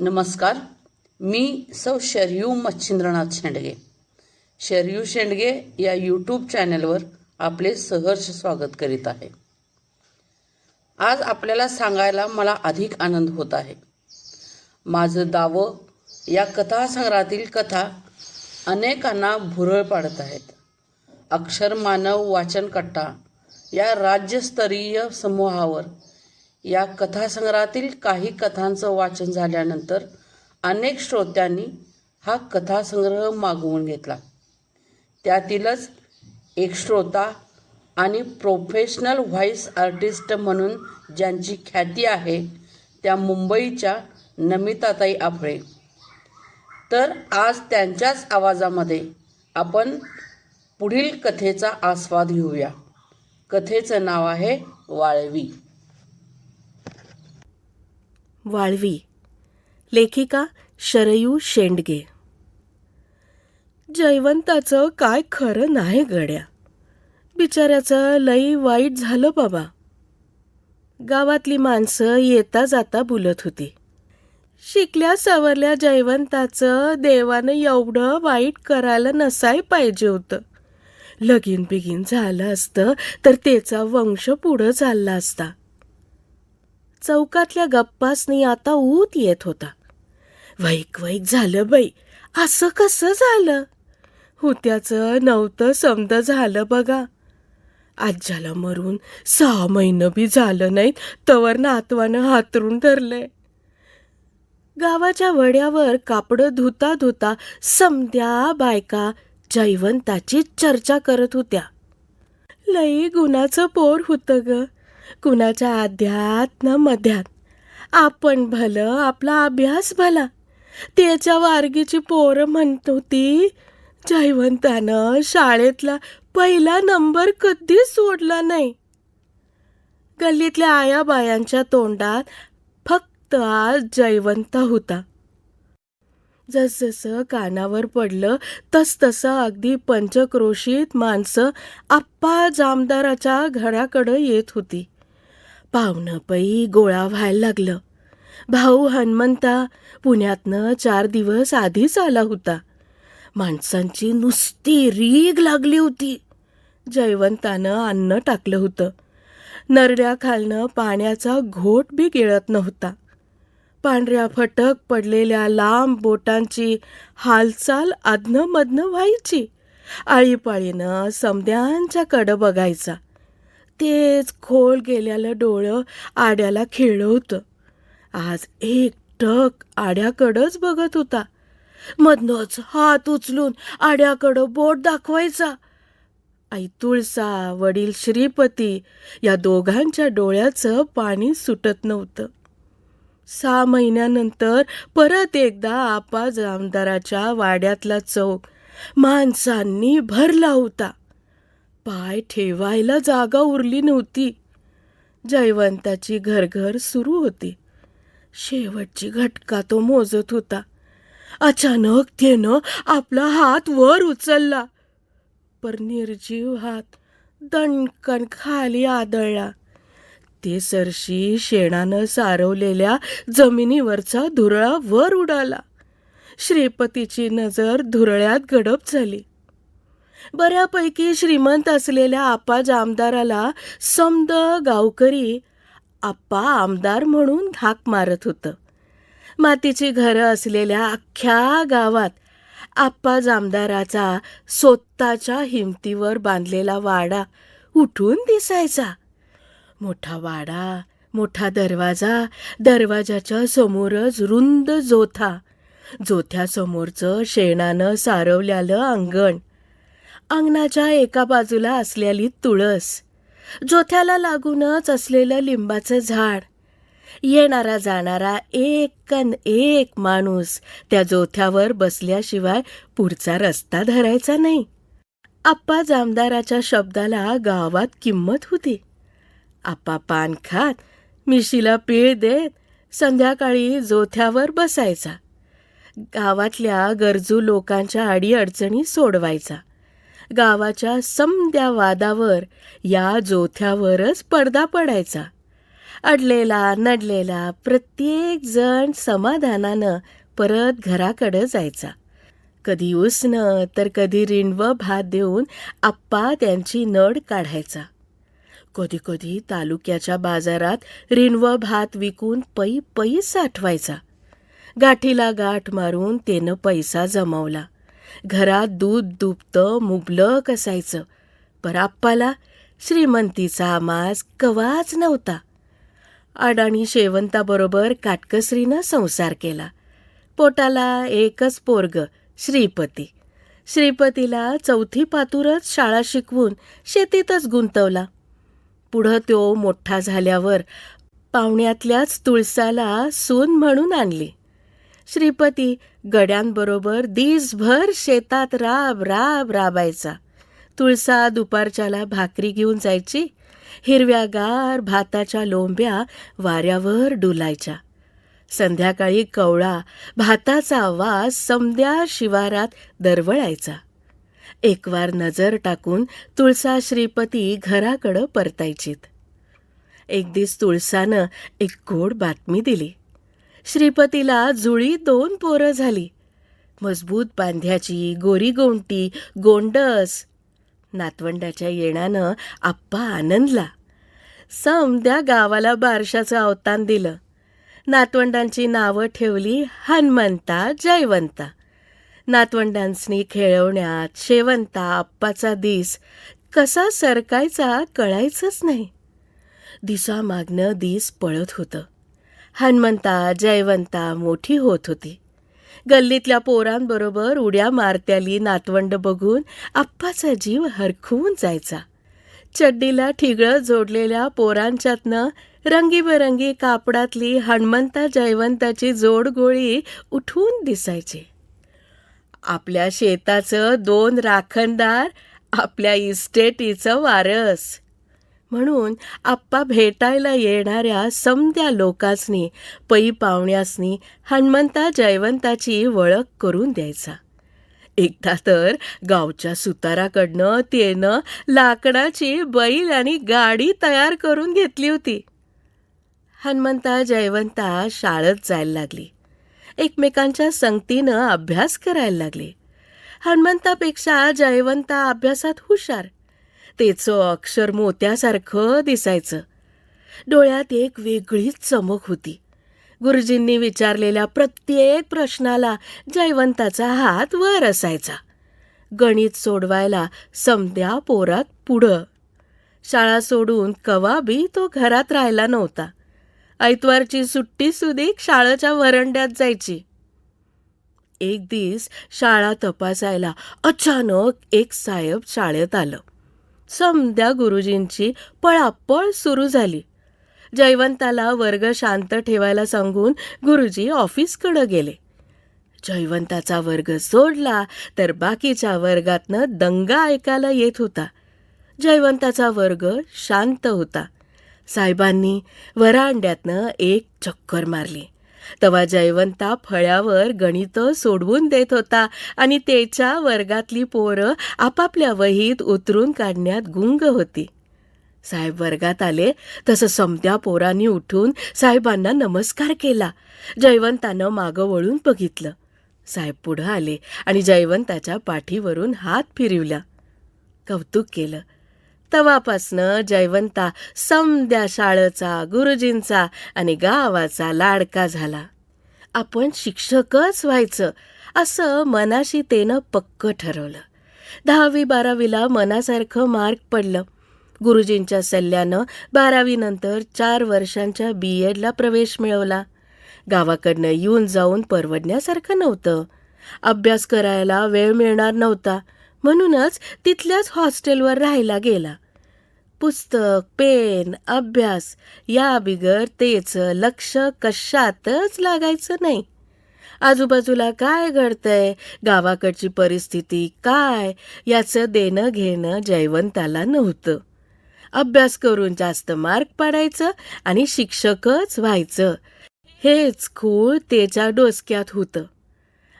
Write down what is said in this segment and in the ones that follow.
नमस्कार. मी सौ शरयू मच्छिंद्रनाथ शेंडगे. शरयू शेंडगे या यूट्यूब चॅनलवर आपले सहर्ष स्वागत करीत आहे. आज आपल्याला सांगायला मला अधिक आनंद होत आहे. माझं दावं या कथासंग्रहातील कथा अनेकांना भुरळ पाडत आहेत. अक्षर मानव वाचन कट्टा या राज्यस्तरीय समूहावर या कथासंग्रहातील काही कथांचं वाचन झाल्यानंतर अनेक श्रोत्यांनी हा कथासंग्रह मागवून घेतला. त्यातीलच एक श्रोता आणि प्रोफेशनल व्हॉइस आर्टिस्ट म्हणून ज्यांची ख्याती आहे त्या मुंबईच्या नमिताताई आफळे. तर आज त्यांच्याच आवाजामध्ये आपण पुढील कथेचा आस्वाद घेऊया. कथेचं नाव आहे वाळवी. वाळवी. लेखिका शरयू शेंडगे. जयवंताचं काय खरं नाही गड्या. बिचाऱ्याचं लई वाईट झालं बाबा. गावातली माणसं येता जाता बोलत होती. शिकल्या सवरल्या जयवंताचं देवानं एवढं वाईट करायला नसाय पाहिजे होतं. लगीन बिगीन झालं असतं तर त्याचा वंश पुढं चालला असता. चौकातल्या गप्पासनी आता ऊत येत होता. वैक वैक झालं बाई. असं कसं झालं? हुत्याचं नव्हतं समद झालं बघा. आज्याला मरून सहा महिनं बी झालं नाहीत तवर नातवानं हातरून धरलंय. गावाच्या वड्यावर कापडं धुता धुता समद्या बायका जयवंताची चर्चा करत होत्या. लई गुणाचं पोर होतं ग. कुणाच्या आध्यात न मध्यात. आपण भलं आपला अभ्यास भला. त्याच्या वारगीची पोरं म्हणत होती जयवंतानं शाळेतला पहिला नंबर कधीच सोडला नाही. गल्लीतल्या आया बायांच्या तोंडात फक्त आज जयवंत होता. जसजसं कानावर पडलं तसतसं अगदी पंचक्रोशीत माणसं आप्पा जामदाराच्या घराकडं येत होती. पाहुणं पै गोळा व्हायला लागलं. भाऊ हनुमंता पुण्यातनं चार दिवस आधीच आला होता. माणसांची नुसती रीग लागली होती. जयवंतानं अन्न टाकलं होतं. नरड्याखालनं पाण्याचा घोट बी गिळत नव्हता. पांढऱ्या फटक पडलेल्या लांब बोटांची हालचाल अधनं व्हायची. आळीपाळीनं समद्यांच्या कडं बघायचा. तेच खोल गेल्यालं डोळं आड्याला खिळलं होतं. आज एक टक आड्याकडंच बघत होता. मधनच हात उचलून आड्याकडं बोट दाखवायचा. आई तुळसा वडील श्रीपती या दोघांच्या डोळ्याचं पाणी सुटत नव्हतं. सहा महिन्यानंतर परत एकदा आपा जामदाराच्या वाड्यातला चौक माणसांनी भरला होता. पाय ठेवायला जागा उरली नव्हती. जयवंताची घरघर सुरू होती. शेवटची घटका तो मोजत होता. अचानक त्यानं आपला हात वर उचलला. पर निर्जीव हात दणकण खाली आदळला. ते सरशी शेणानं सारवलेल्या जमिनीवरचा धुरळा वर उडाला. श्रीपतीची नजर धुरळ्यात गडप झाली. बऱ्यापैकी श्रीमंत असलेल्या आप्पा जामदाराला समद गावकरी आप्पा आमदार म्हणून धाक मारत होतं. मातीची घरं असलेल्या अख्ख्या गावात आप्पा जामदाराचा स्वतःच्या हिमतीवर बांधलेला वाडा उठून दिसायचा. मोठा वाडा मोठा दरवाजा दरवाजाच्या समोरच रुंद जोथा. जोथ्यासमोरचं शेणानं सारवल्यालं अंगण. अंगणाच्या एका बाजूला असलेली तुळस जोथ्याला लागूनच असलेलं लिंबाचं झाड. येणारा जाणारा एकन एक माणूस त्या जोथ्यावर बसल्याशिवाय पुढचा रस्ता धरायचा नाही. आप्पा जामदाराच्या शब्दाला गावात किंमत होती. आप्पा पान खात मिशीला पीळ देत संध्याकाळी जोथ्यावर बसायचा. गावातल्या गरजू लोकांच्या अडीअडचणी सोडवायचा. गावाच्या समद्या वादावर या जोथ्यावरच पडदा पडायचा. अडलेला नडलेला प्रत्येक जण समाधानानं परत घराकडं जायचा. कधी उसणं तर कधी रिणवं भात देऊन आप्पा त्यांची नड काढायचा. कधी कधी तालुक्याच्या बाजारात रिणवं भात विकून पै पै साठवायचा. गाठीला गाठ मारून त्यानं पैसा जमवला. घरात दूध दुभतं मुबलक असायचं. पर आप्पाला श्रीमंतीचा माज कवाच नव्हता. अडाणी शेवंताबरोबर काटकसरीनं संसार केला. पोटाला एकच पोरग श्रीपती. श्रीपतीला चौथी पातूरच शाळा शिकवून शेतीतच गुंतवला. पुढं तो मोठा झाल्यावर पाहुण्यातल्याच तुळसाला सून म्हणून आणली. श्रीपती गड्यांबरोबर दिसभर शेतात राब राब राबायचा. तुळसा दुपारच्याला भाकरी घेऊन जायची. हिरव्यागार भाताच्या लोंब्या वाऱ्यावर डुलायच्या. संध्याकाळी कवळा भाताचा वास समद्या शिवारात दरवळायचा. एकवार नजर टाकून तुळसा श्रीपती घराकडं परतायचीत. एक दिस तुळसानं एक गोड बातमी दिली. श्रीपतीला जुळी दोन पोरं झाली. मजबूत बांध्याची गोरी गोंटी गोंडस. नातवंडाच्या येण्यानं आप्पा आनंदला. समद्या गावाला बारशाचं अवतान दिलं. नातवंडांची नावं ठेवली हनुमंता जयवंता. नातवंडांसनी खेळवण्यात शेवंता आप्पाचा दिस. कसा सरकायचा कळायचंच नाही. दिसामागनं दिस पळत होतं. हनुमंता जयवंता मोठी होत होती. गल्लीतल्या पोरांबरोबर उड्या मारत्याली नातवंड बघून आप्पाचा जीव हरखून जायचा. चड्डीला ठिगळं जोडलेल्या पोरांच्यातनं रंगीबेरंगी कापडातली हनुमंता जयवंताची जोडगोळी उठून दिसायची. आपल्या शेताचं दोन राखणदार आपल्या इस्टेटीचं वारस. म्हणून आप्पा भेटायला येणाऱ्या समद्या लोकांसनी पै पाहुण्यासनी हनुमंता जयवंताची ओळख करून द्यायचा. एकदा तर गावच्या सुताराकडनं तेनं लाकडाची बैल आणि गाडी तयार करून घेतली होती. हनुमंता जयवंता शाळेत जायला लागली. एकमेकांच्या संगतीनं अभ्यास करायला लागले. हनुमंतापेक्षा जयवंता अभ्यासात हुशार. तेचं अक्षर मोत्यासारखं दिसायचं. डोळ्यात एक वेगळीच चमक होती. गुरुजींनी विचारलेल्या प्रत्येक प्रश्नाला जयवंताचा हात वर असायचा. गणित सोडवायला समद्या पोरात पुढं. शाळा सोडून कवाबी तो घरात राहिला नव्हता. ऐतवारची सुट्टी सुदीक शाळेच्या वरंड्यात जायची. एक दिस शाळा तपासायला अचानक एक साहेब शाळेत आलं. समद्या गुरुजींची पळापळ सुरू झाली. जयवंताला वर्ग शांत ठेवायला सांगून गुरुजी ऑफिसकडं गेले. जयवंताचा वर्ग सोडला तर बाकीच्या वर्गातनं दंगा ऐकायला येत होता. जयवंताचा वर्ग शांत होता. साहेबांनी वरांड्यातनं एक चक्कर मारली. तेव्हा जयवंता फळ्यावर गणित सोडवून देत होता आणि त्याच्या वर्गातली पोरं आपापल्या वहीत उतरून काढण्यात गुंग होती. साहेब वर्गात आले तसं समत्या पोरांनी उठून साहेबांना नमस्कार केला. जयवंतानं मागं वळून बघितलं. साहेब पुढं आले आणि जयवंताच्या पाठीवरून हात फिरवला. कौतुक केलं. तवापासनं जयवंता समद्या शाळेचा गुरुजींचा आणि गावाचा लाडका झाला. आपण शिक्षकच व्हायचं असं मनाशी तेनं पक्क ठरवलं. दहावी बारावीला मनासारखं मार्क पडलं. गुरुजींच्या सल्ल्यानं बारावीनंतर चार वर्षांच्या बी एडला प्रवेश मिळवला. गावाकडनं येऊन जाऊन परवडण्यासारखं नव्हतं. अभ्यास करायला वेळ मिळणार नव्हता. म्हणूनच तिथल्याच हॉस्टेलवर राहायला गेला. पुस्तक पेन अभ्यास या बिगर तेचं लक्ष कशातच लागायचं नाही. आजूबाजूला काय घडतंय? गावाकडची परिस्थिती काय? याचं देणं घेणं जयवंताला नव्हतं. अभ्यास करून जास्त मार्क पाडायचं आणि शिक्षकच व्हायचं. हेच खूळ त्याच्या डोसक्यात होतं.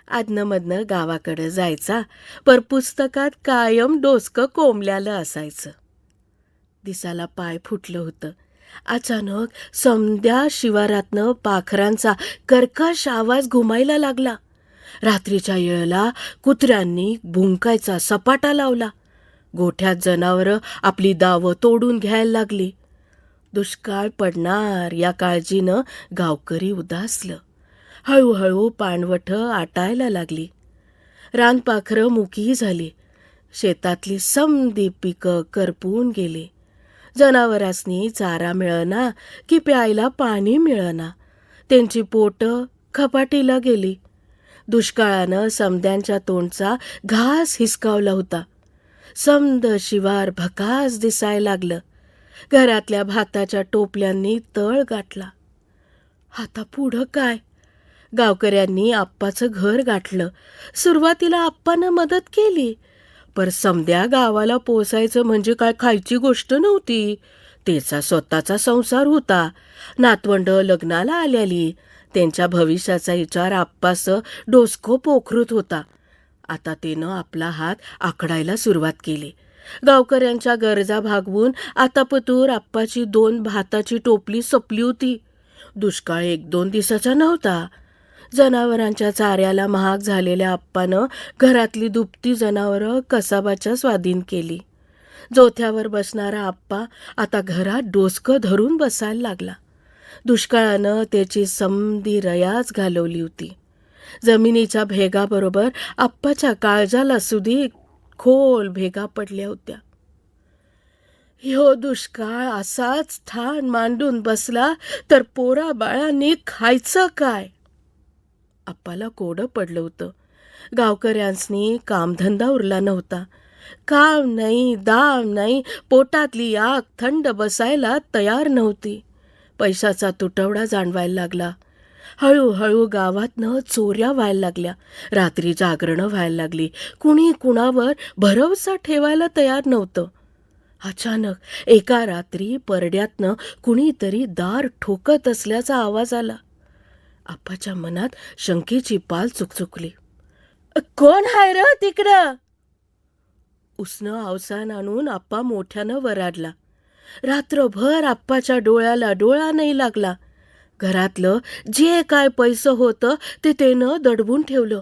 आदनंमधनं गावाकडं जायचा पर पुस्तकात कायम डोसकं कोंबल्यालं असायचं. दिसाला पाय फुटलं होतं. अचानक समद्या शिवारातनं पाखरांचा कर्कश आवाज घुमायला लागला. रात्रीच्या येळेला कुत्र्यांनी भुंकायचा सपाटा लावला. गोठ्यात जनावरं आपली दावं तोडून घ्यायला लागली. दुष्काळ पडणार या काळजीनं गावकरी उदासलं. हळूहळू पाणवठं आटायला लागली. रानपाखरं मुकी झाली. शेतातली समदी पिकं करपून गेली. जनावरांसनी चारा मिळना की प्यायला पाणी मिळना. त्यांची पोटं खपाटीला गेली. दुष्काळानं समद्यांच्या तोंडचा घास हिसकावला होता. समद शिवार भकास दिसायला लागलं. घरातल्या भाताच्या टोपल्यांनी तळ गाठला. आता पुढं काय? गावकऱ्यांनी आप्पाचं घर गाठलं. सुरुवातीला आप्पानं मदत केली. पर समद्या गावाला पोसायचं म्हणजे काय खायची गोष्ट नव्हती. त्याचा स्वतःचा संसार होता. नातवंड लग्नाला आल्याली. त्यांच्या भविष्याचा विचार आप्पास डोसको पोखरूत होता. आता तिनं आपला हात आखडायला सुरुवात केली. गावकऱ्यांच्या गरजा भागवून आता पतूर आप्पाची दोन भाताची टोपली सपली होती. दुष्काळ एक दोन दिवसाचा नव्हता. जनावरांच्या चाऱ्याला महाग झालेल्या आप्पानं घरातली दुपती जनावरं कसाबाच्या स्वाधीन केली. जोथ्यावर बसणारा आप्पा आता घरात डोसकं धरून बसायला लागला. दुष्काळानं त्याची समधी रयाच घालवली होती. जमिनीच्या भेगाबरोबर आप्पाच्या काळजाला सुधी खोल भेगा पडल्या होत्या. ह्यो दुष्काळ असाच ठाण मांडून बसला तर पोरा बाळांनी खायचं काय? आप्पाला कोडं पडलं होतं. गावकऱ्यांसनी कामधंदा उरला नव्हता. काम नाही दाम नाही पोटातली आग थंड बसायला तयार नव्हती. पैशाचा तुटवडा जाणवायला लागला. हळूहळू गावातनं चोऱ्या व्हायला लागल्या. रात्री जागरणं व्हायला लागली. कुणी कुणावर भरवसा ठेवायला तयार नव्हतं. अचानक एका रात्री परड्यातनं कुणीतरी दार ठोकत असल्याचा आवाज आला. आप्पाच्या मनात शंकेची पाल चुकचुकली. कोण हाय र तिकडं? उसनं अवसान आणून आप्पा मोठ्यानं वराडला. रात्रभर आप्पाच्या डोळ्याला डोळा नाही लागला. घरातलं जे काय पैसं होतं ते त्यानं दडवून ठेवलं.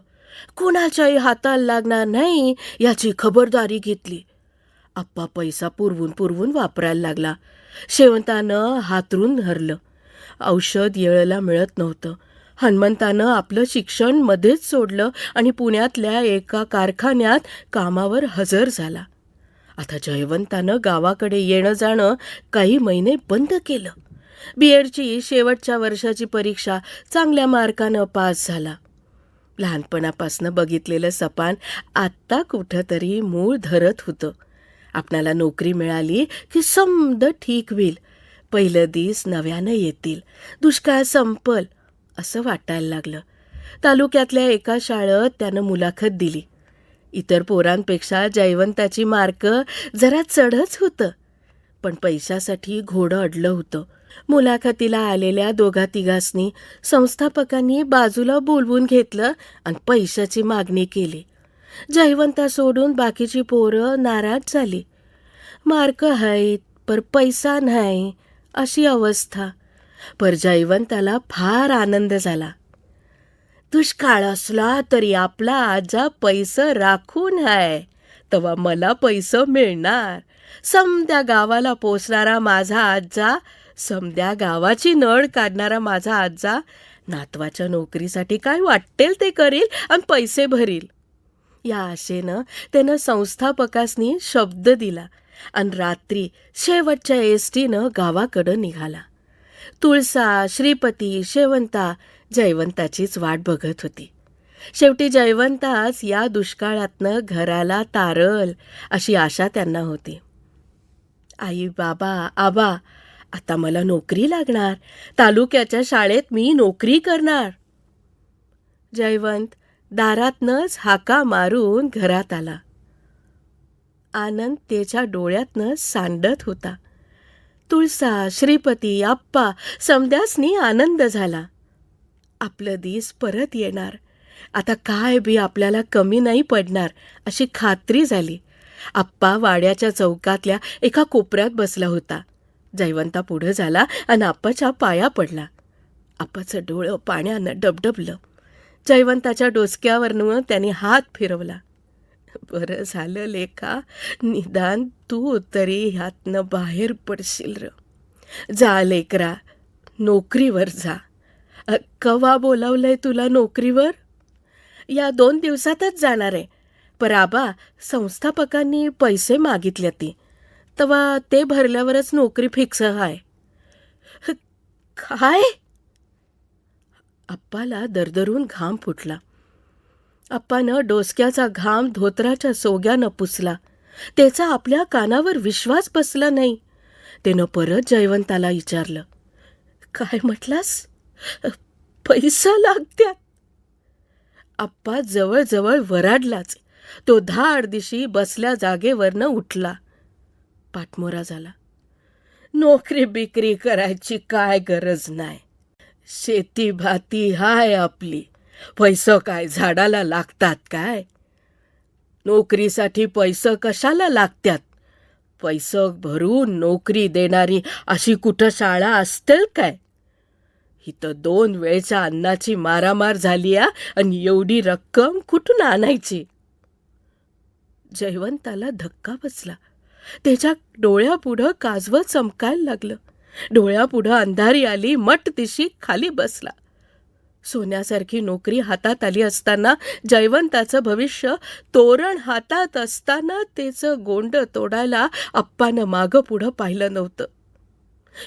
कुणाच्याही हाताला लागणार नाही याची खबरदारी घेतली. आप्पा पैसा पुरवून पुरवून वापरायला लागला. शेवंतानं हातरून धरलं. औषध येळेला मिळत नव्हतं. हनुमंतानं आपलं शिक्षण मध्येच सोडलं आणि पुण्यातल्या एका कारखान्यात कामावर हजर झाला. आता जयवंतानं गावाकडे येणं जाणं काही महिने बंद केलं. बी एडची शेवटच्या वर्षाची परीक्षा चांगल्या मार्कानं पास झाला. लहानपणापासनं बघितलेलं सपान आत्ता कुठंतरी मूळ धरत होतं. आपणाला नोकरी मिळाली की समद ठीक होईल. पहिलं दिस नव्यानं येतील. दुष्काळ संपल. असं वाटायला लागलं. तालुक्यातल्या एका शाळेत त्यानं मुलाखत दिली. इतर पोरांपेक्षा जयवंताची मार्क जरा चढच होतं. पण पैशासाठी घोडं अडलं होतं. मुलाखतीला आलेल्या दोघा तिघासनी संस्थापकांनी बाजूला बोलवून घेतलं आणि पैशाची मागणी केली. जयवंता सोडून बाकीची पोरं नाराज झाली. मार्क आहेत पर पैसा नाही अशी अवस्था. परजाईवंताला फार आनंद झाला. दुष्काळ असला तरी आपला आजा पैसं राखून आहे तेव्हा मला पैसं मिळणार. समद्या गावाला पोचणारा माझा आजा समद्या गावाची नळ काढणारा माझा आजा नातवाच्या नोकरीसाठी काय वाटेल ते करील आणि पैसे भरील. या आशेनं त्यानं संस्थापकासनी शब्द दिला आणि रात्री शेवटच्या एस टीनं गावाकडं निघाला. तुळसा श्रीपती शेवंता जयवंताचीच वाट बघत होती. शेवटी जयवंताच या दुष्काळातनं घराला तारल अशी आशा त्यांना होती. आई बाबा आबा आता मला नोकरी लागणार. तालुक्याच्या शाळेत मी नोकरी करणार. जयवंत दारातनंच हाका मारून घरात आला. आनंद त्याच्या डोळ्यातनं सांडत होता. तुळसा श्रीपती आप्पा समद्यासनी आनंद झाला. आपलं दिस परत येणार. आता काय बी आपल्याला कमी नाही पडणार अशी खात्री झाली. आप्पा वाड्याच्या चौकातल्या एका कोपऱ्यात बसला होता. जयवंता पुढं झाला आणि आप्पाच्या पाया पडला. आप्पाचं डोळं पाण्यानं डबडबलं. जयवंताच्या डोसक्यावरनं त्याने हात फिरवला. बरं झालं लेखा. निदान तू तरी ह्यातनं बाहेर पडशील र. जा लेकरा नोकरीवर जा. कवा बोलावलंय तुला नोकरीवर? या दोन दिवसातच जाणार आहे. पर आबा संस्थापकांनी पैसे मागितले ती. तवा ते भरल्यावरच नोकरी फिक्स हाय. काय? आप्पाला दरदरून घाम फुटला. आप्पानं डोसक्याचा घाम धोत्राच्या सोग्यानं पुसला. त्याचा आपल्या कानावर विश्वास बसला नाही. त्यानं परत जयवंताला विचारलं काय म्हटलास? पैसा लागत्यात. आप्पा जवळजवळ वराडलाच. तो धाड दिशी बसल्या जागेवरनं उठला. पाठमोरा झाला. नोकरी बिक्री करायची काय गरज नाही शेती भाती हाय आपली. पैसं काय झाडाला लागतात काय? नोकरीसाठी पैसं कशाला लागतात? पैसं भरून नोकरी देणारी अशी कुठं शाळा असतील काय? इथं दोन वेळच्या अन्नाची मारामार झाली आणि एवढी रक्कम कुठून आणायची? जयवंताला धक्का बसला. त्याच्या डोळ्यापुढं काजवं चमकायला लागलं. डोळ्यापुढं अंधारी आली मट दिशी खाली बसला. सोन्यासारखी नोकरी हातात आली असताना जयवंताचं भविष्य तोरण हातात असताना त्याचं गोंड तोडायला आप्पानं मागं पुढं पाहिलं नव्हतं.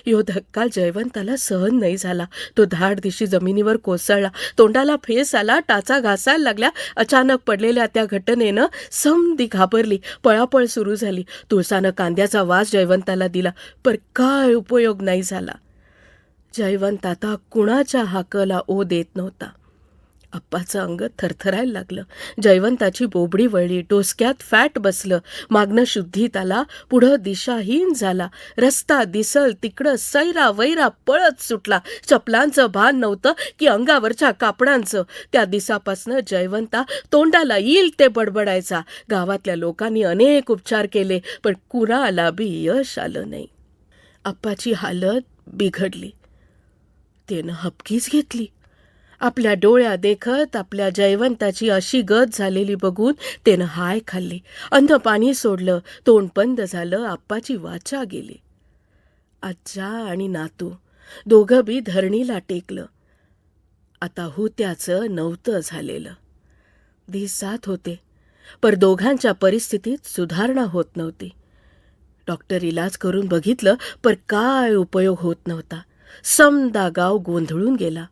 यो धक्का जयवंताला सहन नाही झाला. तो धाड दिशी जमिनीवर कोसळला. तोंडाला फेस आला टाचा घासायला लागल्या. अचानक पडलेल्या त्या घटनेनं समदी घाबरली. पळापळ सुरू झाली. तुळसानं कांद्याचा वास जयवंताला दिला. पर काय उपयोग नाही झाला. जयवंत आता कुणाच्या हाकला ओ देत नव्हता. अप्पाचं अंग थरथरायला लागलं. जयवंताची बोबडी वळली डोसक्यात फॅट बसलं. मागणं शुद्धीत आला पुढं दिशाहीन झाला. रस्ता दिसल तिकडं सैरा वैरा पळत सुटला. चपलांचं भान नव्हतं की अंगावरच्या कापडांचं. त्या दिसापासनं जयवंता तोंडाला येईल ते बडबडायचा. गावातल्या लोकांनी अनेक उपचार केले पण कुणाला बी यश आलं नाही. अप्पाची हालत बिघडली. त्यानं हपकीच घेतली. आपल्या डोळ्या देखत आपल्या जयवंताची अशी गत झालेली बघून त्यानं हाय खाल्ली. अन्न पाणी सोडलं तोंड बंद झालं आप्पाची वाचा गेली. आज्जा आणि नातू दोघं बी धरणीला टेकलं. आता हुत्याचं नव्हतं झालेलं. दिस जात होते पर दोघांच्या परिस्थितीत सुधारणा होत नव्हती. डॉक्टर इलाज करून बघितलं पर काय उपयोग होत नव्हता. समदा गाव गोंधळून गेला.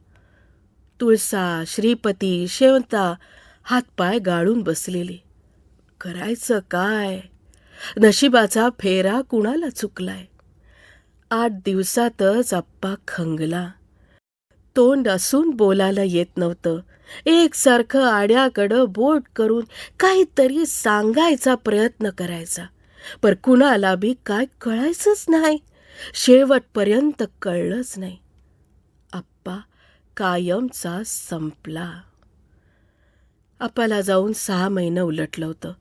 तुळसा श्रीपती शेवंता हातपाय गाळून बसलेली. करायचं काय? नशिबाचा फेरा कुणाला चुकलाय? आठ दिवसातच आप्पा खंगला. तोंड असून बोलायला येत नव्हतं. एकसारखं आड्याकडं बोट करून काहीतरी सांगायचा प्रयत्न करायचा. पर कुणाला बी काय कळायचंच नाही. शेवटपर्यंत कळलंच नाही. आप्पा कायमचा संपला. आप्पाला जाऊन सहा महिनं उलटलं होतं.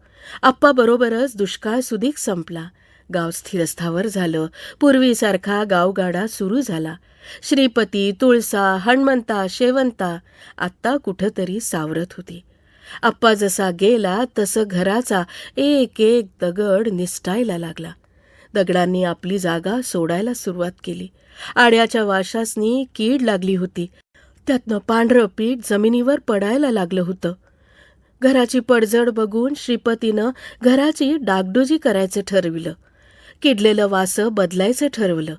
आप्पाबरोबरच दुष्काळ सुदीक संपला. गाव स्थिरस्थावर झालं. पूर्वीसारखा गावगाडा सुरू झाला. श्रीपती तुळसा हणमंता शेवंता आत्ता कुठंतरी सावरत होती. आप्पा जसा गेला तसं घराचा एक एक दगड निसटायला लागला. दगडांनी आपली जागा सोडायला सुरुवात केली. आड्याच्या वाशासनी कीड लागली होती. त्यातनं पांढरं पीठ जमिनीवर पडायला लागलं होतं. घराची पडझड बघून श्रीपतीनं घराची डागडुजी करायचं ठरविलं. किडलेलं वासं बदलायचं ठरवलं.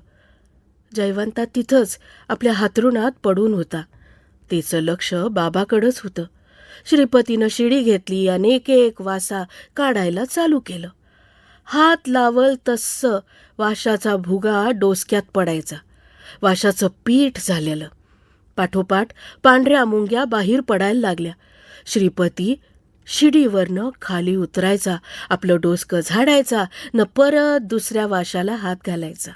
जयवंता तिथंच आपल्या हातरुणात पडून होता. तिचं लक्ष बाबाकडंच होतं. श्रीपतीनं शिडी घेतली आणि एक एक वासा काढायला चालू केलं. हात लावल तस्सं वाशाचा भुगा डोसक्यात पडायचा. वाशाचं पीठ झालेलं. पाठोपाठ पांढऱ्या मुंग्या बाहेर पडायला लागल्या. श्रीपती शिडीवरनं खाली उतरायचा आपलं डोसकं झाडायचा न परत दुसऱ्या वाशाला हात घालायचा.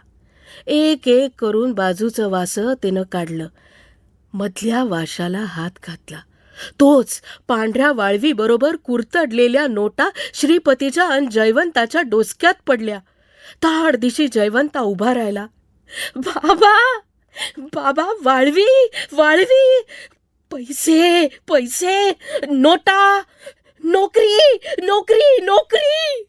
एक एक करून बाजूचं वासं त्यानं काढलं. मधल्या वाशाला हात घातला. तोच पांढऱ्या वाळवीबरोबर कुरतडलेल्या नोटा श्रीपतीच्या अन जयवंताच्या डोसक्यात पडल्या. ताड दिशी जयवंता उभा राहिला. बाबा बाबा वाळवी वाळवी पैसे पैसे नोटा नोकरी नोकरी नोकरी.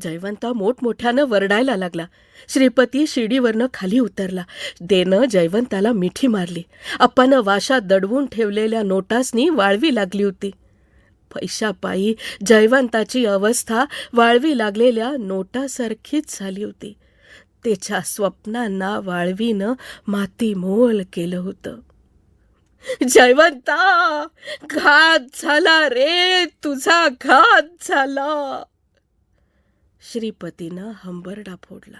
जयवंता मोठमोठ्यानं वरडायला लागला. श्रीपती शिडीवरनं खाली उतरला. देनं जयवंताला मिठी मारली. अप्पानं वाशा दडवून ठेवलेल्या नोटासनी वाळवी लागली होती. पैशापायी जयवंताची अवस्था वाळवी लागलेल्या नोटासारखीच झाली होती. त्याच्या स्वप्नांना वाळवीनं मातीमोल केलं होतं. जयवंता! घात झाला रे! तुझा घात झाला! श्रीपतीनं हंबरडा फोडला.